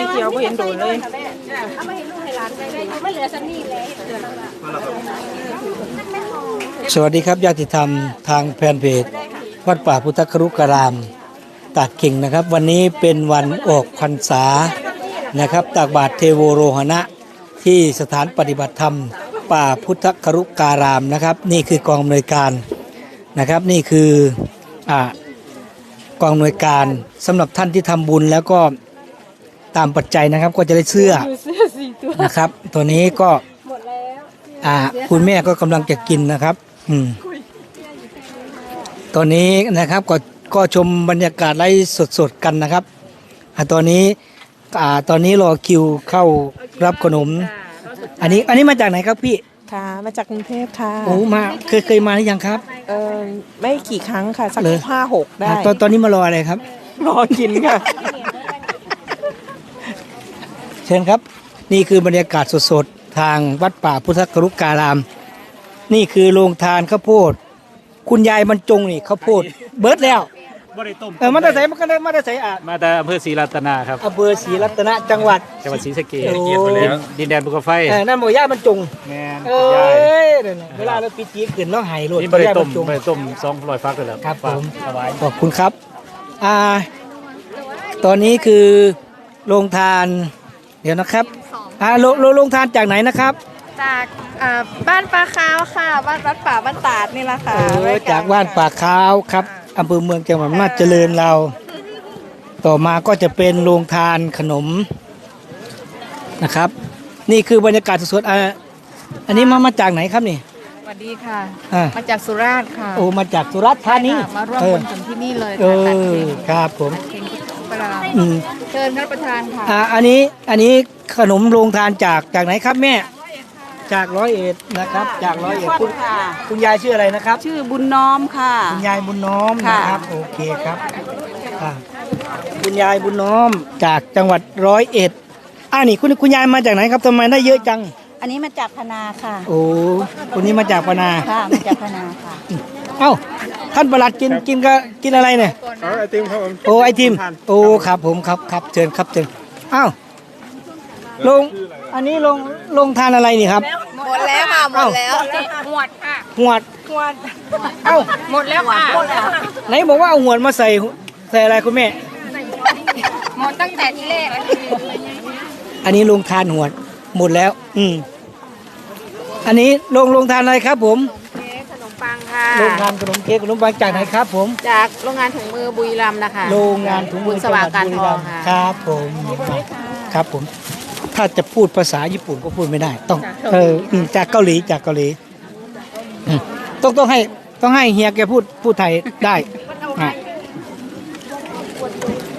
ไม่เกี่ยวไม่เห็นโดนเลยเอาม่เห็นลูกให้หลานไปได้ไม่เหลือสักนี่เลยเดือนละสวัสดีครับญาติธรรมทางแฟนเพจวัดป่าพุทธครุการาม ตากกิ่งนะครับ วันนี้เป็นวันออกพรรษานะครับ ตากบาทเทโวโรหณะ ที่สถานปฏิบัติธรรม ป่าพุทธครุการามนะครับ นี่คือกองอำนวยการนะครับ นี่คืออกองอำนวยการสำหรับท่านที่ทำบุญแล้วก็ ตามปัจจัยนะครับก็จะได้เสื้อนะครับ ตัวนี้ก็หมดแล้วอ่าคุณแม่ก็กำลังจะกินนะครับ อืมตอนนี้นะครับก็ก็ชมบรรยากาศไลฟ์สดๆกันนะครับอ่าตอนนี้อ่าตอนนี้รอคิวเข้ารับขนม อันนี้อันนี้มาจากไหนครับพี่ค่ะ มาจากกรุงเทพค่ะโอ้มาเคยเคยมาหรือยังครับ เออไม่กี่ครั้งค่ะ สักเลย ห้าหกได้อ่าตอนตอนนี้มารออะไรครับ รอกินค่ะเชิญครับ นี่คือบรรยากาศสดๆ ทางวัดป่าพุทธกรุการาม นี่คือโรงทานข้าวโพด คุณยายบรรจงนี่ข้าวโพด เบิร์ดแล้วบ่ได้ต้มเออมันจะใส่มันก็ได้มันจะใส่อะมาแต่อำเภอศรีรัตนาครับอำเภอศรีรัตนจังหวัด จังหวัดศรีสะเกษโอ้ ดินดินแดนภูเขาไฟเออนั่นบอกย่าบรรจงแม่นเอ้ยายยนั่นน่ะเวลาเราปิดจีบขึ้นเราหายโลดนี่บ่ได้ย่าบต้รมรจงบ่ได้ต้มสองร้อยฟักเลยเหรอครับผมถวาย ขอบคุณครับ อ่า ตอนนี้คือโรงทาน เดี๋ยวนะครับอ่าโรงโรงโรงทานจากไหนนะครับจากอ่าบ้านปลาขาวค่ะ บ้านวัดป่าบ้านตาดนี่แหละค่ะเออจากบ้านป่าขาวครับอำเภอเมืองจังหวัดอำนาจเจริญเรา ต่อมาก็จะเป็นโรงทานขนมนะครับ นี่คือบรรยากาศสดๆอ่าอันนี้มามาจากไหนครับนี่ สวัสดีค่ะ อ่ามาจากสุราษฎร์ค่ะโอ้มาจากสุราษฎร์ธานีค่ะมาร่วมเออบุญถึงที่นี่เลยเอค่ะตัดอเค้กครับผมเค้กปลาอืม เชิญท่านประธานค่ะ อ่าอันนี้อันนี้ขนมโรงทานจากจากไหนครับแม่ จากร้อยเอ็ดนะครับ จากร้อยเอ็ดคุณคุณยายชื่ออะไรนะครับ ชื่อบุญน้อมค่ะ คุณยายบุญน้อมค่ะ นะครับโอเคครับอ่าคุณยายบุญน้อมจากจังหวัดร้อยเอ็ดอ่านี่คุณคุณยายมาจากไหนครับทำไมได้เยอะจัง อันนี้มาจากพนาค่ะ โอ้คนนี้มาจากปนา ค่ะ มาจากพนาค่ะ เอ้า ท่านประหลัดกินกินก็กินอะไรเนี่ยไอติมครับผมโอ้ไอติมโอ้ครับผมครับครับเชิญครับเชิญอ้าวลงอันนี้ลงลงทานอะไรนี่ครับ หมดแล้วค่ะหมดแล้วหวดค่ะหวดหวดเอ้าหมดแล้วค่ะไหนบอกว่าเอาหวดมาใส่ใส่อะไรคุณแม่หมดตั้งแต่ที่แรกอันนี้ลงทานหวดหมดแล้ว อืมอันนี้ลงลงทานอะไรครับผมขนม ปังค่ะลงทานขนมเค้กขนมปังจากไหนครับผม จากโรงงานถุงมือบุรีรัมย์นะคะ โรงงานถุงมือบุญสว่างการทองจัค่ะหวัดบุรีรัมย์ครับผมครับผม ถ้าจะพูดภาษาญี่ปุ่นก็พูดไม่ได้ ต้องเอออืมจากเกาหลีจากเกาหลีอืมต้องต้องให้ต้องให้เฮียแกพูดพูดไทยได้อะ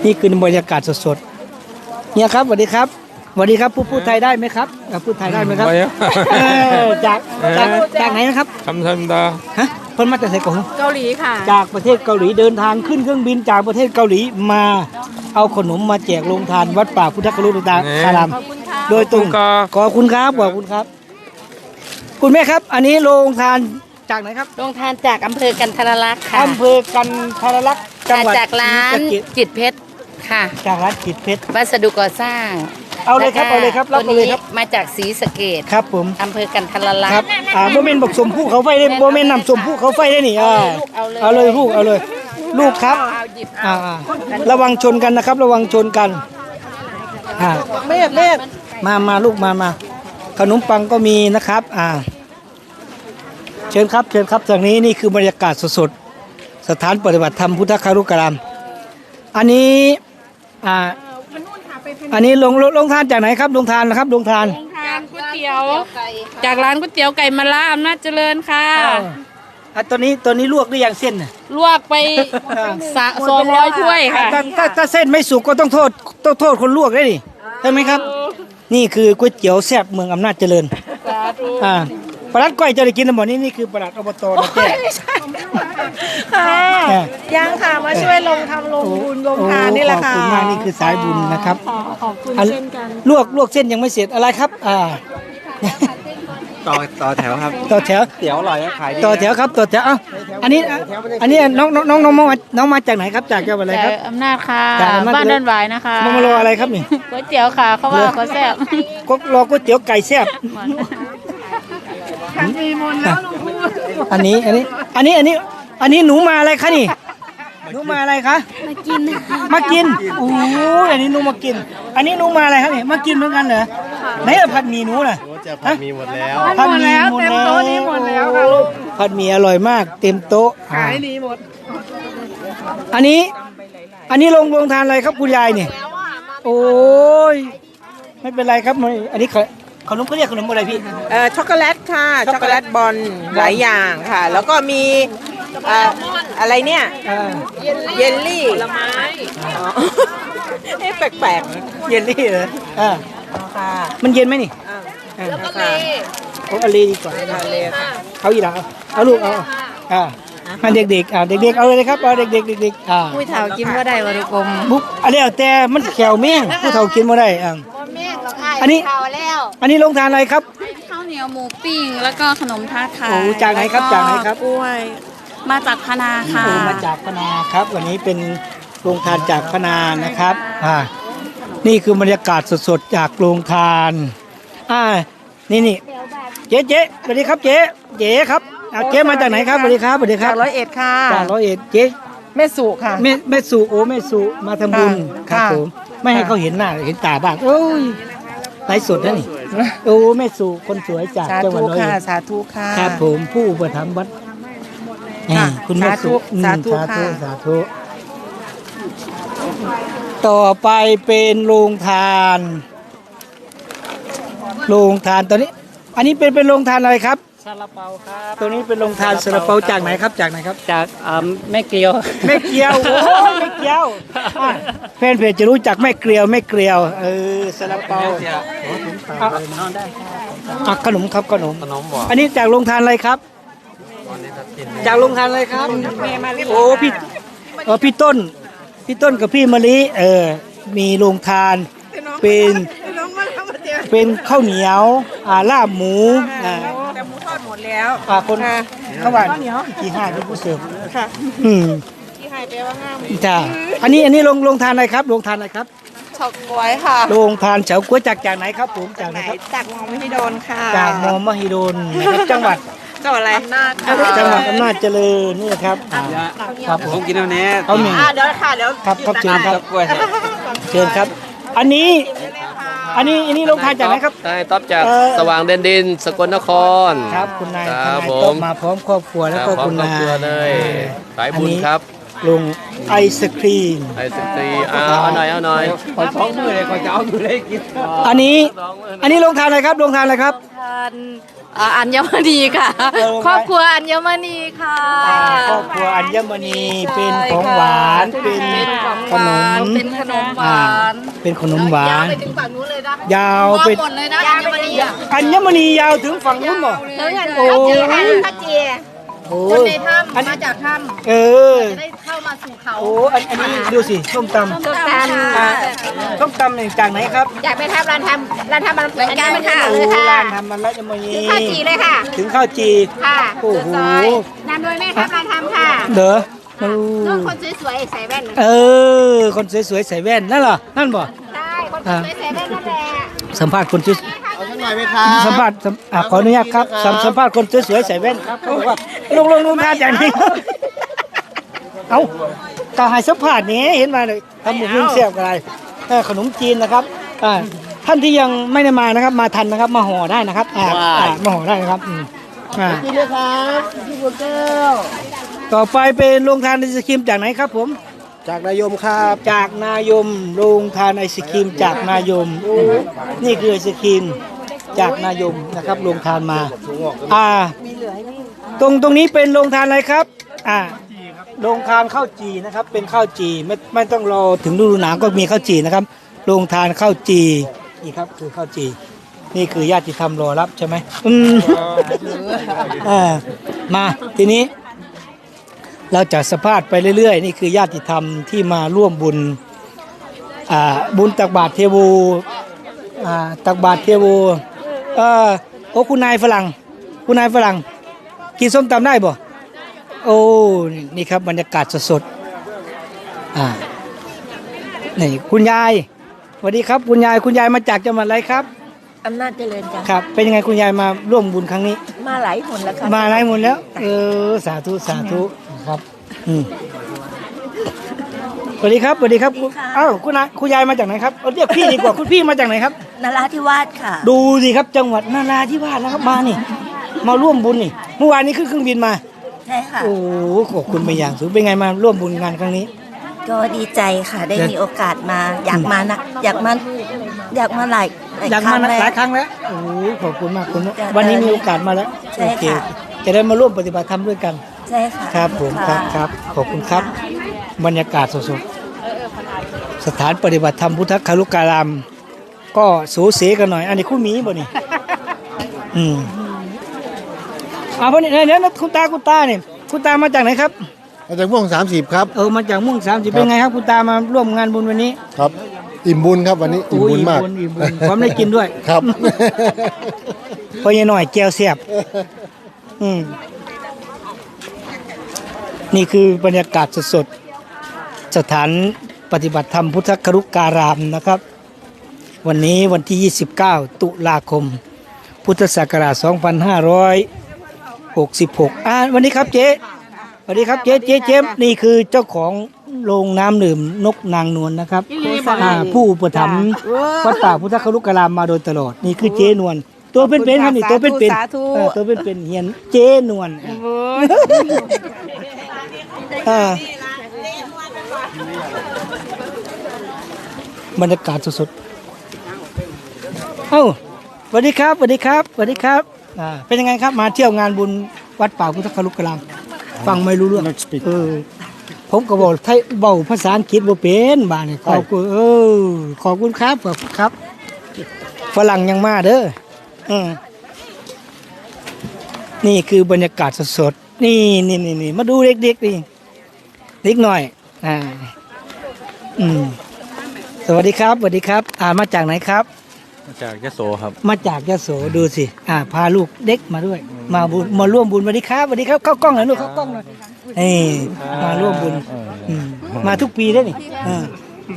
นี่คือบรรยากาศสดๆเฮียครับสวัสดีครับสวัสดีครับพูดพูดไทยได้ไหมครับอะพูดไทยได้ไหมครับได้ครับเออจากจากจากไหนนะครับคำทันดาฮะเพิ่นมาจากไหนก่อนเกาหลีค่ะ จากประเทศเกาหลีเดินทางขึ้นเครื่องบินจากประเทศเกาหลีมา เอาขนมมาแจกโรงทานวัดป่าพุทธครุตาคารามขอบคุณค่ะโดยตรงก็ขอบคุณครับขอบคุณครับ คุณแม่ครับ อันนี้โรงทานจากไหนครับโรงทานจากอำเภอกันทรลักษณ์ค่ะอำเภอกันทรลักษณ์จังหวัดจากร้านศรีสะเกษจิตเพชรค่ะ จากร้านจิตเพชรวัสดุก่อสร้าง เอาเลยครับเอาเลยครับรับตัวเอาเลยนี้ครับมาจากศรีสะเกดครับผมอำเภอกันทรลักครัษบณ์ อ่าโมเมนต์บอกสมผู้เขาไฟได้โมเมนต์นำสมผู้เขาไฟได้นี่อ่าเอาเลยเอาเลยลูกเอาเลยลูกครับเอาหยิบอ่าอ่าระวังชนกันนะครับ ระวังชนกันอ่าเมธเมธมามาลูกมามาขนมปังก็มีนะครับ อ่า เชิญครับเชิญครับจากนี้นี่คือบรรยากาศสดๆสถานปฏิบัติธรรมพุทธคารุกรามอันนี้อ่า อันนี้ลงลงลงทานจากไหนครับลงทานนะครับลงทานร้านก๋วยเตี๋ยวจากร้านก๋วยเตี๋ยวไก่มะระอำนาจเจริญค่ะอ้าวอะตัวนี้ตัวนี้ลวกหรือยังเส้นน่ะลวกไปสะสองร้อยถ้วยค่ะ ถ้าถ้าถ้าเส้นไม่สุกก็ต้องโทษต้องโทษคนลวกได้ดิใช่ไหมครับ นี่คือก๋วยเตี๋ยวแซ่บเมืองอำนาจเจริญอ่าปลาลัดก้อยจะได้กินหมดนี่นี่คือปลาลัดอบตนะแจ้ ค่ะอ่ายังค่ะมาช่วยลงทำลงบุญลงทานนี่แหละค่ะขอบคุณมากนี่คือสายบุญนะครับขอบคุณอันเช่นกันลวกลวกเส้นยังไม่เสร็จอะไรครับ อ่าต่อต่อแถวครับต่อแถวเตี๋ยวอร่อยครับขายดีต่อแถวครับต่อแถวเอ้าอันนี้อันนี้น้องน้องน้องน้องมาน้องมาจากไหนครับจากจังหวัดอะไรครับอำนาจค่ะจากอำนาจบ้านดอนหวายนะคะมามารออะไรครับนี่ก๋วยเตี๋ยวค่ะเขาว่าเขาแซ่บก็รอก๋วยเตี๋ยวไก่แซ่บ อันนี้อันนี้ อันนี้อันนี้ อันนี้หนูมาอะไรคะนี่ หนูมาอะไรคะ มากินมากินโอ้ยอันนี้หนูมากิน อันนี้หนูมาอะไรครับนี่มากินเหมือนกันเหรอไหนอะผัดหมี่หนูน่ะ จะผัดมีหมดแล้ว ผัดหมี่หมดแล้วเต็มโต๊ะนี้หมดแล้วค่ะลูกผัดหมี่อร่อยมาก เต็มโต๊ะขายดีหมด อันนี้ อันนี้ลงลงทานอะไรครับคุณยายเนี่ย โอ้ย ไม่เป็นไรครับมันอันนี้ข ขนมเขาเรียกขนมอะไรพี่ เอ่อช็อกโกแลตค่ะ ช็อกโกแลตบอลหลายอย่างค่ะ แล้วก็มีเอ่ออะไรเนี่ยอ่าเยลลี่ผลไม้เอ๊ะแปลกๆ เย็นนี่เหรออ่าค่ะมันเย็นไหมนี่แล้วก็เลเอาอะไรดีกว่าเลค่ะ เอาอีกแล้วเอาลูกเอาอ่าอันเด็กๆอ่าเด็กๆเอาเลยครับเอาเด็กๆเด็กๆอ่าผู้เฒ่ากินว่าได้วะทุกกลมบุ๊กอันนี้เอาแต่มันแขวแม่งผู้เฒ่ากินบ่ได้อ่าแม่งเรา อันนี้ ข่าวแล้วอันนี้ลงทานอะไรครับ ข้าวเหนียวหมูปิ้งแล้วก็ขนมทาดค่ะโอ้จากไหนครับจากไหนครับ กล้วย มาจากพนาค่ะ โอ้มาจากพนาครับ วันนี้เป็นโรงทานจากพนานะครับอ่านี่คือบรรยากาศสดๆจากโรงทานอ่านี่นี่เจ๊เจ๊สวัสดีครับเจ๊เจ๊ครับอ่าเจ๊มาจากไหนครับสวัสดีครับสวัสดีครับกร้อยเอ็ดค่ะจากร้อยเอ็ดเจ๊แม่สุค่ะ แม่แม่สุโอ้แม่สุมาทำบุญครับค่ะ ผมไม่ให้เขาเห็นหน้าเห็นตาบ้างโอ้ย ไลฟ์สดนะนี่โอ้แม่สุคนสวยจากสาจังหวัดธุร้อยค่ะ เอ็ดสาธุค่ะ ครับผมผู้อุปถัมภ์วัดค่ะนี่คุณแม่สุสาธุอืมสาธุสาธุต่อไปเป็นโรงทานโรงทานตอนนี้ อันนี้เป็นเป็นโรงทานอะไรครับ ซาลาเปาครับตัวนี้เป็นโรงทานซาลาเปาจากไหนครับจากไหนครับ จากแม่เกลียวแม่เกลียวโอ้ยแม่เกลียวอะแฟนเพจจะรู้จักแม่เกลียวแม่เกลียวเออซาลาเปาอะอะขนมครับขนมขนมบอกอันนี้จากโรงทานอะไรครับ จากโรงทานอะไรครับโอ้พี่เออพี่ต้น พี่ต้นกับพี่มะลิเออมีโรงทานเป็นเป็นข้าวเหนียวอ่าลาบหมูอ่าแต่ห มูทอดหมดแล้วอ่าคนเข้าวหวานกี่ห้าเป็นผู้เสิร์ฟค่ะอืมที่ให้แปลว่างามจ้าอันนี้อันนี้โรงโรงทานอะไรครับโรงทานอะไรครับเฉาก๊วยค่ะโรงทานเฉาก๊วยจากจากไหนครับผมจากไหไหนนครับจากมองไม่ให้โดนค่ะจากมอมหิดลนะครับจังหวัดจังหวัดอะไรนาดจังหวัดอำนาจเจริญนี่ครับอ่าครับผผมมกินแล้วเนี้ยเขาหนึ่งอ่าเดี๋ยวค่ะเดี๋ยวครับครับเชิญครับกล้วยเชิญครับ อันนี้ อันนี้อันนี้ลงทานจากไหนครับ นายต๊อบจากเอ่อ สว่างเด่นดิน สกลนคร ครับคุณนายคทรับนายผต้อมมาพร้อมครอบครัวแล้วก็พร้อคุมณครอบนาครัวเลยสายบุญครับลงไอศครีม ไอศกรีมเอาเอาหน่อยเอาหน่อยขอสองมือเลยขอจะเอาอยู่เลยกินอันนี้ อันนี้ลงทานอะไรครับลงทานอะไรครับ ทาน อ่าอัญมณีค่ะเออครอบครัวอัญมณีค่ะอ่าครอบครัวอัญมณีเป็นของหวานเป็นเป็นของขหวานมเป็นขนมหวานเป็นขนมหวานไปถึงฝั่งนู้นเลยนะยาวเป็นหมดเลยนะอัญมณีอะอัญมณียาวถึงฝั่งนู้นเหรอแล้วอย่าง โอ้ข้าวเจียค่ะข้าวเจียโหคนในถ้อันำมาจากถ้เออำจะได้เข้ามาสู่เขาโอ้อันอันนี้ดูสิส้มตำส้มตำอ่าค่ะส้มตำเนี่ยจากไหนครับอยากไปทำร้านทำร้านทำมันเหมือนกันค่ะโอ้เลยค่ะร้านทำมันละจะมายีข้าวจีเลยค่ะ ถึงข้าวจีค่ะโอ้โหซอยนำโดยแม่ครับร้านทำค่ะเด้อน้องคนสวยๆใส่แว่นเออคนสวยๆใส่แว่นนั่นเหรอนั่นบ่ใช่คนสวยๆใส่แว่นนั่นแหละสัมภาษณ์คนสวยเอาสักหน่อยไหมครับ สัมภาษณ์สัมอะขออนุญาตครับสัมสัมภาษณ์คนสวยๆใส่แว่นครับเขาบอกว่าลงลงลงทานอย่างนี้ เอากาหายสัมภาษณ์นี้เห็นมาเลยทำหมูนึ่งเสียบอะไรเออขนมจีนนะครับอ่าท่านที่ยังไม่ได้มานะครับ มาทันนะครับ มาห่อได้นะครับอ่าอ่ามาห่อได้นะครับอืมอ่ากินเลยครับพี่บัวแก้วต่อไปเป็นโรงทานไอศครีมจากไหนครับผม จากนายมครับจากนายมโรงทานไอศครีมจากนายมนี่คือไอศครีม จากนายมนะครับโรงทานมา อ่า ตรงตรงนี้เป็นโรงทานอะไรครับ อ่าโรงทานข้าวจีนะครับ เป็นข้าวจีไม่ไม่ต้องรอถึงฤดูหนาวก็มีข้าวจีนะครับโรงทานข้าวจีนี่ครับคือข้าวจี นี่คือญาติธรรมรอรับใช่ไหมอืมอ่ามาทีนี้ เราจะสัมภาษณ์ไปเรื่อยๆ นี่คือญาติธรรมที่มาร่วมบุญอ่าบุญตักบาตรเทโวอ่าตักบาตรเทโว เออโอ้คุณนายฝรั่ง คุณนายฝรั่ง กินส้มตำได้บ่โอ้นี่นี่ครับบรรยากาศสดๆอ่านี่คุณยายสวัสดีครับ คุณยายคุณยายมาจากจังหวัดอะไรครับอำนาจเจริญจ้ะครับ เป็นยังไงคุณยายมาร่วมบุญครั้งนี้ มาหลายคนแล้วค่ะมาหลายหมดแล้ว เออสาธุสาธุครับ อืม สวัสดีครับสวัสดีครับคุณอ้าวคุณนายคุณยายมาจากไหนครับเอาเรียกพี่ดีกว่าคุณพี่มาจากไหนครับ นราธิวาสค่ะ ดูสิครับจังหวัดนาราธิวาสนะครับมานี่ มาร่วมบุญนี่เมื่อวานนี้ขึ้นเครื่องบินมา ใช่ค่ะ โอ้โหขอบคุณไปนอย่างสูงเป็นไงมาร่วมบุญงานครั้งนี้ ก็ดีใจค่ะ ได้เดี๋ยวมีโอกาสมา อยากมานะ อยากมา อยากมาหลายหลายอยากครั้มางแล้วหลายครั้งแล้วโอ้โหขอบคุณมากคุณจ้ะวันนี้มีโอกาสมาแล้วใช่โอเคค่ะ จะได้มาร่วมปฏิบัติธรรมด้วยกัน ใช่ค่ะครับผมครับะครับขอบคุณครับ บรรยากาศสดๆ สถานปฏิบัติธรรมพุทธคารุการาม ก็สูสีกันหน่อย อันนี้คุณหมีบ่นี่อืมเอาพอนี่เดี๋ยวนะคุณตาคุณตาเนี่ยคุณตามาจากไหนครับมาจากม่วงสามสิบครับ เออมาจากม่วงสามสิบเป็นไงครับคุณตามาร่วมงานบุญวันนี้ ครับ อิ่มบุญครับวันนี้อิ่มบุญมากโอ้ยอิ่มบุญอิ่มบุญพร้อมได้กินด้วยครับพอยายหน่อยแก้วเสียบ อืมนี่คือบรรยากาศสดๆสถาน ปฏิบัติธรรมพุทธครุการามนะครับ วันนี้วันที่ 29 ตุลาคม พุทธศักราช 2566อ่าวันนี้ครับเจ๊สวัสดีครับเจ๊เจ๊เจ๊นี่คือเจ้าของโรงน้ำดื่มนกนางนวลนะครับอ่าผู้อุปถัมภ์วัดป่าพุทธครุการามมาโดยตลอดนี่คือเจ๊นวลตัวเป็นๆครับนี่ตัวเป็นสาธุๆเออตัวเป็นๆเฮียนเจ๊นวลอ่า บรรยากาศสดๆ เอ้าสวัสดีครับสวัสดีครับสวัสดีครับอ่าเป็นยังไงครับมาเที่ยวงานบุญวัดป่าพุทธคารุกรามฟังไม่รู้เรื่องเออผมก็บอกไทยเบาภาษาอังกฤษบ่เป็นบ้านนี่ขอบคุณเออขอบคุณครับขอบคุณครับฝรั่งยังมาเด้ออืมนี่คือบรรยากาศสดๆนี่นี่นี่นี่มาดูเด็กๆนี่เด็กหน่อย อ่าอืมสวัสดีครับสวัสดีครับ อ่ามาจากไหนครับจากยโสครับมาจากยโสดูสิ อ่า พาลูกเด็กมาด้วย มาบุญมาร่วมบุญสวัสดีครับสวัสดีครับเข้ากล้องหน่อยลูกเข้ากล้องหน่อยนี่มาร่วมบุญมมาทุกปีได้นี่เออ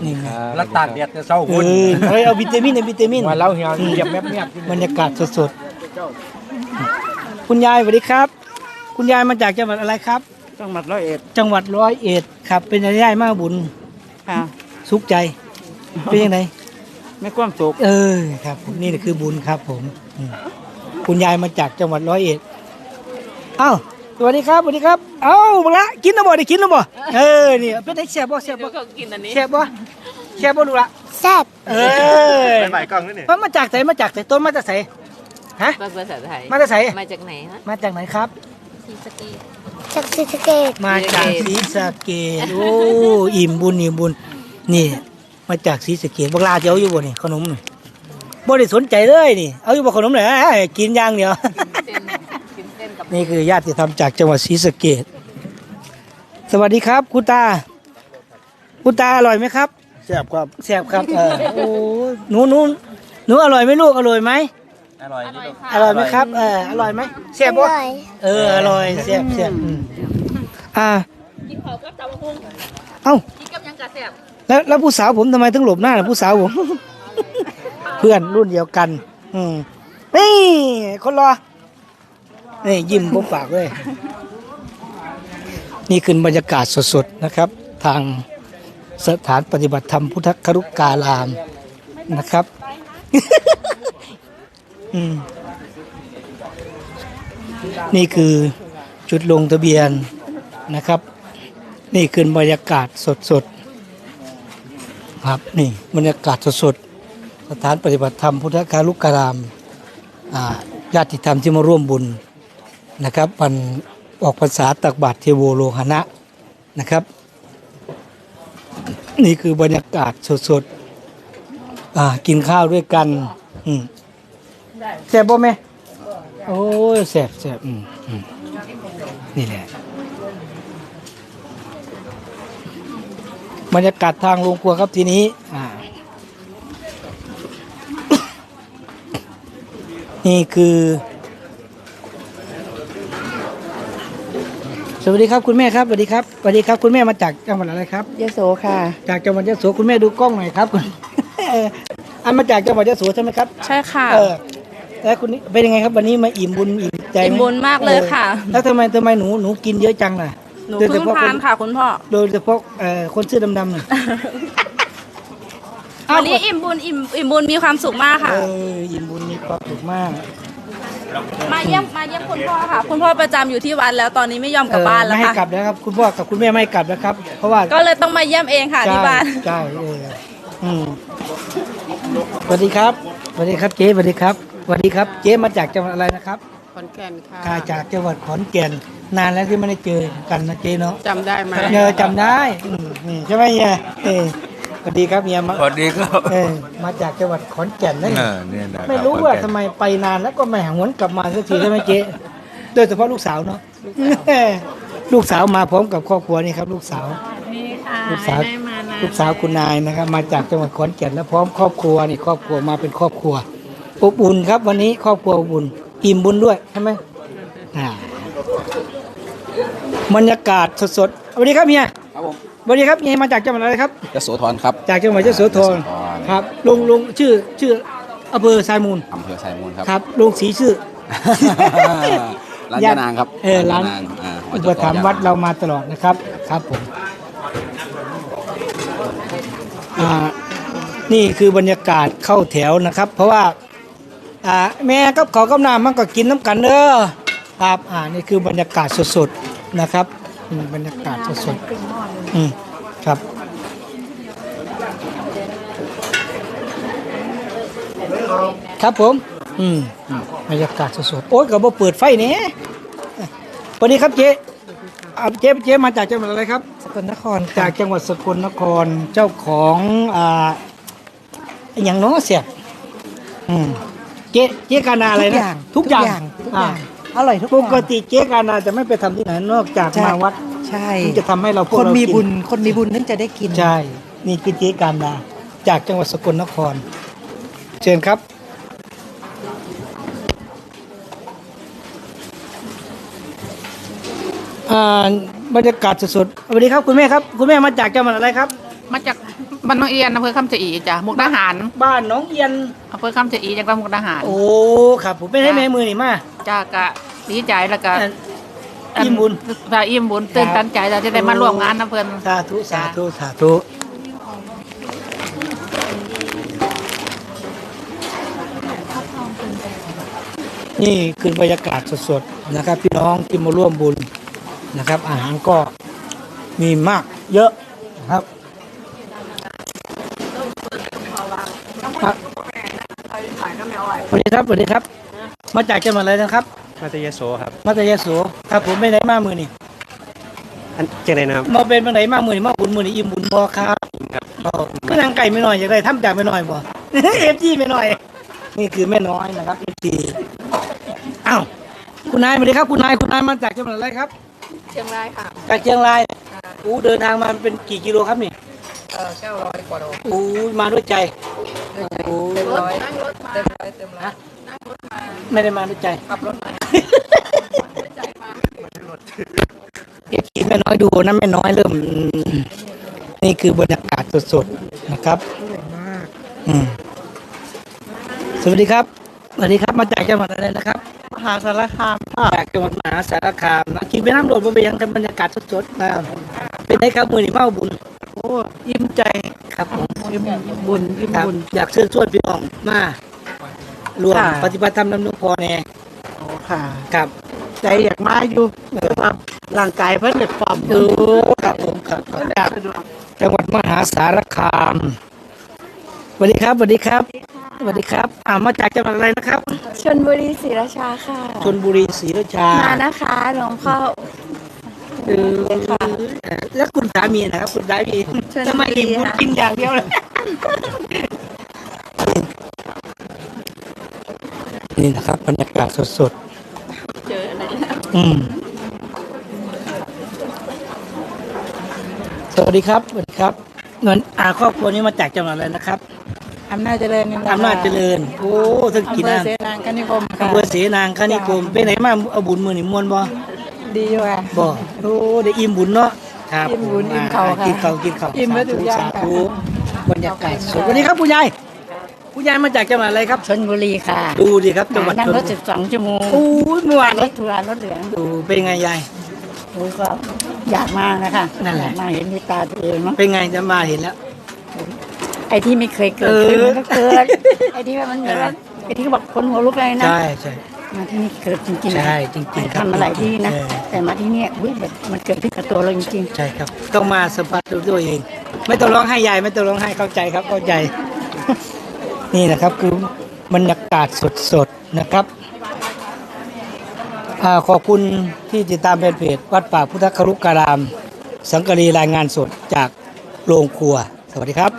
นี่แล้วตากแดดจะเศร้าเอคนอเอาเอาวิตามินเอาวิตามิน มาเล่าเหี่ยวเหยียบแมบแมบบรรยากาศสดๆ คุณยายสวัสดีครับ คุณยายมาจากจังหวัดอะไรครับ จังหวัดร้อยเอ็ดจังหวัดร้อยเอ็ดครับ เป็นยังไงมากบุญค่ะสุขใจ เป็นยังไงไม่ความสุขเออครับผมนี่คือบุญครับ ผมอืมคุณยายมาจากจังหวัดร้อยเอ็ดเอ้าสวัสดีครับสวัสดีครับ เอ้าบังละกินน้ำบ่ได้กินน้ำบ่เออนี่เป็นไงแซ่บบ่แซ่บบ่แซ่บบ่แซ่บบ่ลูกละแซ่บเออไปใหม่กล้องนี่นี่มันมาจากไหนมาจากไหนต้นมาจากไหนฮะภาษาไทยมาจากไหนมาจากไหนฮะมาจากไหนครับ จากศรีสะเกษมาจากศรีสะเกษโอ้อิ่มบุญอิ่มบุญ นี่ มาจากศรีสะเกษบักลาจะเอาอยู่บ่นี่ขนมนี่บ่ได้สนใจเลยนี่ เอาอยู่บ่ขนมเลยกินอย่างเดียวนี่คือญาติธรรมจากจังหวัดศรีสะเกษสวัสดีครับ คุณตา คุณตาอร่อยไหมครับแซ่บครับแซ่บครับเออโอ้หนูหนูหนูอร่อยไหมลูกอร่อยไหม อร่อยนี่อร่อยไหมครับ เอออร่อยไหมแซ่บบ่เออ อร่อยแซ่บแซ่บอืมอ่าเอ้าแล้วแล้วผู้สาวผมทำไมถึงหลบหน้าล่ะผู้สาวผม เพื่อนรุ่นเดียวกัน อืมนี่คนรอนี่ยิ้มผมปากเลยนี่คือบรรยากาศสดๆนะครับ ทางสถานปฏิบัติธรรมพุทธครุการามนะครับอืม นี่คือจุดลงทะเบียนนะครับ นี่คือบรรยากาศสดๆครับนี่บรรยากาศสดๆสถานปฏิบัติธรรมพุทธคารุการามญาติธรรมที่มาร่วมบุญนะครับวันออกภาษาตักบาตรเทโวโลหณะนะครับ นี่คือบรรยากาศสดๆกินข้าวด้วยกันอืม แซ่บบ่แม่โอ้ยแซ่บแซ่บอืมอืมนี่แหละบรรยากาศทางโรงครัวครับทีนี้ อ่า นี่คือ สวัสดีครับคุณแม่ครับสวัสดีครับสวัสดีครับคุณแม่มาจากจังหวัดอะไรครับ ยโสค่ะ จากจังหวัดยะโสคุณแม่ดูกล้องหน่อยครับเอออันมาจากจังหวัดยะโสใช่ไหมครับ ใช่ค่ะ เออ แล้วคุณนี่เป็นยังไงครับวันนี้มาอิ่มบุญอิ่มใจไหอิ่มบุญมากเลยค่ะออแล้วทำไมทำไมหนูหนูกินเยอะจังล่ะหนูโดยเฉเพิ่งพาะทานค่ะคุณพ่อ โดยเฉพาะเอ่อคนเสื้อดำๆน่ะวันนี้อิ่มบุญอิ่มอิ่มบุญมีความสุขมากค่ะ เอออิ่มบุญมีความสุขมากมาเยี่ยมมาเยี่ยมคุณพ่อค่ะ คุณพ่อประจำอยู่ที่วัดแล้วตอนนี้ไม่ยอมกลับเออบ้านแล้วไม่ให้ค่ะ กลับแล้วครับ คุณพ่อกับคุณแม่ไม่ให้กลับแล้วครับ เพราะว่า ก็เลยต้องมาเยี่ยมเองค่ะที่บ้าน ใช่ใช่เอออืมสวัสดีครับ สวัสดีครับเจ๊สวัสดีครับ สวัสดีครับ เจ๊มาจากจังหวัดอะไรนะครับขอนแก่นค่ะมาจากจังหวัดขอนแก่น นานแล้วที่ไม่ได้เจอกันนะเจ๊เนาะจำได้ไหมเออจำได้อืมนี่ใช่ไหมเฮียเออสวัสดีครับเฮียมาสวัสดีครับเออมาจากจังหวัดขอนแก่นนั่นเออเนี่ยนะครับไม่รู้ว่าขอนแก่นทำไมไปนานแล้วก็ไม่หวนกลับมาสักทีใช่ไหมเจ๊โดยเฉพาะลูกสาวเนาะลูกสาวมาพร้อมกับครอบครัวนี่ครับ ลูกสาว นี่ค่ะลูกสาวลูกสาวคุณนายนะครับ มาจากจังหวัดขอนแก่นและพร้อมครอบครัวนี่ครอบครัวมาเป็นครอบครัว อบอุ่นครับ วันนี้ครอบครัวอบอุ่น อิ่มบุญด้วยใช่ไหมอ่าบรรยากาศสดๆสวัสดีครับเฮียครับผมสวัสดีครับเฮียมาจากจังหวัดอะไรครับยโสธรครับ จากจังหวัดยโสธรยโสธรครับลุงลุงชื่อชื่ออำเภอทรายมูลอำเภอไซมูลครับครับลุงสีชื่อร้านยานางครับเออร้านยนางอ่าอุปถัมภ์วัดเรามาตลอดนะครับครับผมอ่านี่คือบรรยากาศเข้าแถวนะครับ เพราะว่า อ่าแม่กับขอกับน้ำมันก็กินน้ำกันเด้อครับอ่านี่คือบรรยากาศสดๆนะครับอืมบรรยากาศสดๆอืมครับ ครับผม อืมอืมบรรยากาศสดๆโอ๊ยก็บ่เปิดไฟเนี่ยสวัสดีครับเจ๊อ่าเจ๊เจ๊มาจากจังหวัดอะไรครับ สกลนครจากจังหวัดสกลนครเจ้าของอ่าอหย่างเน้อเสียบอืม เจ๊เจ๊กานาอะไรนะทุกอย่างทุกออ่าย่างอร่อยทุกอปย่างกติเจ๊กานาจะไม่ไปทำที่ไหนนอกจากใช่มาวัดใช่ที่จะทำให้เราพวกคนเรามีกินบุญคนมีบุญนั่นจะได้กิน ใช่ นี่คือเจ๊การดาจากจังหวัดสกลนคร เชิญครับ อ่าบรรยากาศสดๆสวัสดีครับคุณแม่ครับ คุณแม่มาจากจังหวัดอะไรครับ มาจาก บ้านน้องเอียนอำเภอคำชะอีจ้ะมุกดาหารบ้านหน้องเอียนอำเภอคำชะอีจังหวัดมุกดาหาร โอ้ครับผมไม่ให้แม่มือนี่มาจ้ากะดีใจแล้วก็อันอิ่มบุญพาอิ่มบุญตื่นตันใจเราจะได้มาร่วมงานนะเพื่อนสาธุสาธุสาธุนี่คือบรรยากาศสดๆนะครับ พี่น้องที่มาร่วมบุญนะครับ อาหารก็มีมากเยอะนะครับครับ วัสดีครับสวัสดีครับ มาจากจังหวัดอะไรนะครับมาตยโสครับมาจากยะโสครับผมไปไหนมามือนี่อันเจงไหนนะครับมาเป็นมาไหนมามือนี่มาบุญมือนี่อิ่มบุญพอครับอ๋อก็นางไก่ไม่น้อยอยากได้ทำจากไม่น้อยบ่ เอฟจีไม่น้อย นี่คือแม่น้อยนะครับเอฟจีอ้าวคุณนายสวัสดีครับคุณนายคุณนายมาจากจังหวัดอะไรครับ เชียงรายค่ะจากเชียงรายอู้เดินทางมาเป็นกี่กิโลครับนี่เออเก้าร้อยกว่าโลอู้มาด้วยใจ โอ้เต็มร้อยเต็มร้อยเต็มร้อยไม่ได้มาด้วยใจขับรถมาเอฟซีแม่น้อยดูนะแม่น้อยเริ่ม นี่คือบรรยากาศสดๆนะครับอืมสวัสดีครับสวัสดีครับมาจากจังหวัดอะไรนะครับมหาสารคามจากจังหวัดมหาสารคามนะกินไปน้ำโดดมาไปยังกันบรรยากาศสดๆนะเป็นไงครับมือนี่เมาบุญ อ้ยิ้มใจครับผมยิ้มบุญยิ้มครับบุญ อยากเชิญชวนพี่น้องมารวมค่ะ ปฏิบัติธรรมนำนุพอแน่โอ้ค่ะ ครับใจอยากมาอยู่แต่ว่าร่างกายเพิ่นเด็ดฟอมดูครับผมครับครับจากจังหวัดมหาสารคามสวัสดีครับสวัสดีครับสวัสดีครับอ่ามาจากจังหวัดอะไรนะครับชนบุรีศรีราชาค่ะ ชลบุรีศรีราชามานะคะหลวงพ่อ เออเอ่อแล้วคุณสามีนะครับคุณสามีชลบุรีทำไมอิ่มบุญค่ะ กินอย่างเดียวเลยนี่นะครับบรรยากาศสดๆเจออะไรอืมสวัสดีครับสวัสดีครับเงินอาครอบครัวนี้มาจากจังหวัดอะไรนะครับอำนาจเจริญนี่นะคะอำนาจเจริญ โอ้ทั้งอำกี่เภอน้ำเสนางคณิคมค่ะอำเภอเสนางคณิคมไปไหนมาเอาบุญมือนี่มวนบ่ ดีอยู่ค่ะ บ่โอ้ได้อิ่มบุญเนาะครับอิ่มบุญผอิ่มข้าวค่ะกินข้าวกินข้าวอิ่มไว้ทุกอย่างสาค่ะธุบรรยากาศสวยวันนี้ครับผู้ใหญ่ผู้ใหญ่มาจากจังหวัดอะไรครับชนบุรีค่ะ ดูดิครับจังหวัดนั่งชลรบุถรี12ชั่วโมงโอ้ยเมื่อวานรนี้ถทัวร์รถเหลืองดูเป็นไงยายโอ้ก็อยากมานะคะนั่นแหละอยากมาเห็นด้วยตาตัวเองเนาะเป็นไงจะมาเห็นแล้ว ไอ้ที่ไม่เคยเกิดเออขึ้นมันก็เกิดไอ้ที่ว่ามันเหมือนว่าไอ้ที่เขาบอกคนหัวลุกเลยนะใช่ใช่ มาที่นี่เกิดจริงๆนะใช่จริงๆครับ ทำอะไรที่นะเออแต่มาที่เนี่ยอุ๊ยแบบมันเกิดขึ้นกับตัวเราจริงใช่ครับ ต้องมาสัมผัสด้วยตัวเอง ไม่ต้องร้องไห้ยายไม่ต้องร้องไห้เข้าใจครับเข้าใจ นี่นะครับคือบรรยากาศสดๆนะครับอาขอบคุณที่ติดตามเพจเพจวัดป่าพุทธครุการาม สังกะรีรายงานสดจากโรงครัว สวัสดีครับ